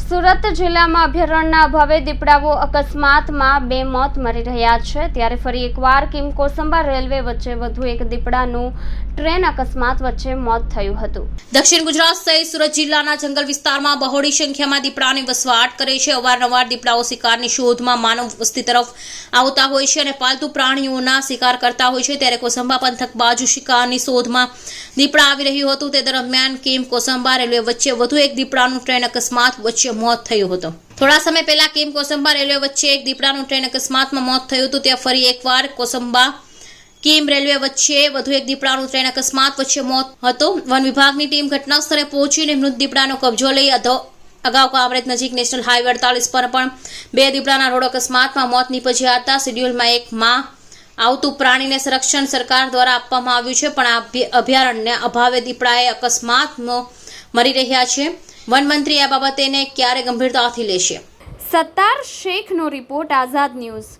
સુરત જિલ્લામાં અભયારણ્યના અભાવે દીપડાઓ અકસ્માતમાં બે મોત મરી રહ્યા છે. ત્યારે ફરી એકવાર કિમ કોસંબા રેલવે વચ્ચે વધુ એક દીપડાનું ટ્રેન અકસ્માત વચ્ચે મોત થયું હતું. દક્ષિણ ગુજરાત સહિત સુરત જિલ્લાના જંગલ વિસ્તારમાં બહોળી સંખ્યામાં દીપડાની વસવાટ કરે છે. અવારનવાર દીપડાઓ શિકારની શોધમાં માનવ વસ્તી તરફ આવતા હોય છે અને પાલતુ પ્રાણીઓના શિકાર કરતા હોય છે. ત્યારે કોસંબા પંથક બાજુ શિકારની શોધમાં દીપડા આવી રહ્યું હતું. તે દરમિયાન કિમ કોસંબા રેલવે વચ્ચે વધુ એક દીપડાનું ટ્રેન અકસ્માત વચ્ચે મોત થયું હતું. થોડા સમય પહેલા કેમ કોસંબા રેલવે વચ્ચે એક દીપડાનું ટ્રેન અકસ્માતમાં મોત થયું હતું. ત્યાં ફરી એકવાર કોસંબા કિમ રેલવે વચ્ચે વધુ એક દીપડાનું ટ્રેન અકસ્માત વચ્ચે મોત હતો. વન વિભાગની ટીમ ઘટના સ્થળે પહોંચીને મૃત દીપડાનો કબજો લઈ અધો અગાઉ કામરેજ નજીક નેશનલ હાઈવે અડતાલીસ પર પણ બે દીપડાના રોડ અકસ્માતમાં મોત નીપજ્યા હતા. શેડ્યુલમાં એક માં આવતું પ્રાણીને સંરક્ષણ સરકાર દ્વારા આપવામાં આવ્યું છે, પણ આ અભ્ય- અભયારણ્ય અભાવે દીપડાએ અકસ્માતમાં મરી રહ્યા છે. વનમંત્રી આ બાબતેને ક્યારે ગંભીરતાથી લેશે? સત્તાર શેખનો રિપોર્ટ આઝાદ ન્યૂઝ.